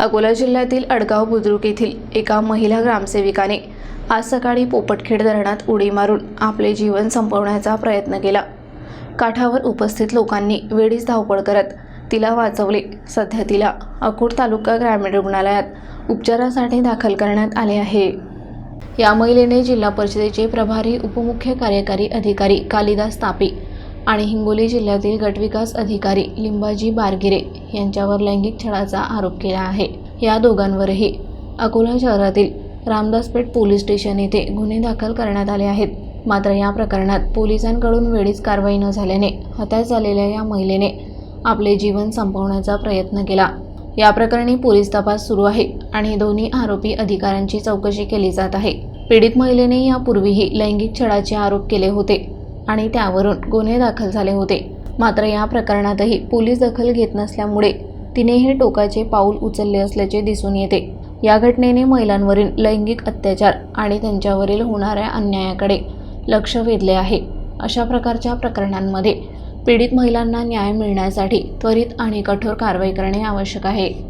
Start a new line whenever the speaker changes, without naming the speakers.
अकोला जिल्ह्यातील अडगाव बुद्रुक येथील एका महिला ग्रामसेविकाने आज सकाळी पोपटखेड धरणात उडी मारून आपले जीवन संपवण्याचा प्रयत्न केला. काठावर उपस्थित लोकांनी वेळीच धावपळ करत तिला वाचवले. सध्या तिला अकोट तालुका ग्रामीण रुग्णालयात उपचारासाठी दाखल करण्यात आले आहे. या महिलेने जिल्हा परिषदेचे प्रभारी उपमुख्य कार्यकारी अधिकारी कालिदास तापे आणि हिंगोली जिल्ह्यातील गटविकास अधिकारी लिंबाजी बारगिरे यांच्यावर लैंगिक छळाचा आरोप केला आहे. या दोघांवरही अकोला शहरातील रामदासपेठ पोलीस स्टेशन येथे गुन्हे दाखल करण्यात आले आहेत. मात्र या प्रकरणात पोलिसांकडून वेळीच कारवाई न झाल्याने हताश झालेल्या या महिलेने आपले जीवन संपवण्याचा प्रयत्न केला. या प्रकरणी पोलीस तपास सुरू आहे आणि दोन्ही आरोपी अधिकाऱ्यांची चौकशी केली जात आहे. पीडित महिलेने यापूर्वीही लैंगिक छळाचे आरोप केले होते. आणि त्यावरून गुन्हे दाखल झाले होते. मात्र या प्रकरणातही पोलीस दखल घेत नसल्यामुळे तिने हे टोकाचे पाऊल उचलले असल्याचे दिसून येते. या घटनेने महिलांवरील लैंगिक अत्याचार आणि त्यांच्यावरील होणाऱ्या अन्यायाकडे लक्ष वेधले आहे. अशा प्रकारच्या प्रकरणांमध्ये पीडित महिलांना न्याय मिळण्यासाठी त्वरित आणि कठोर कारवाई करणे आवश्यक आहे.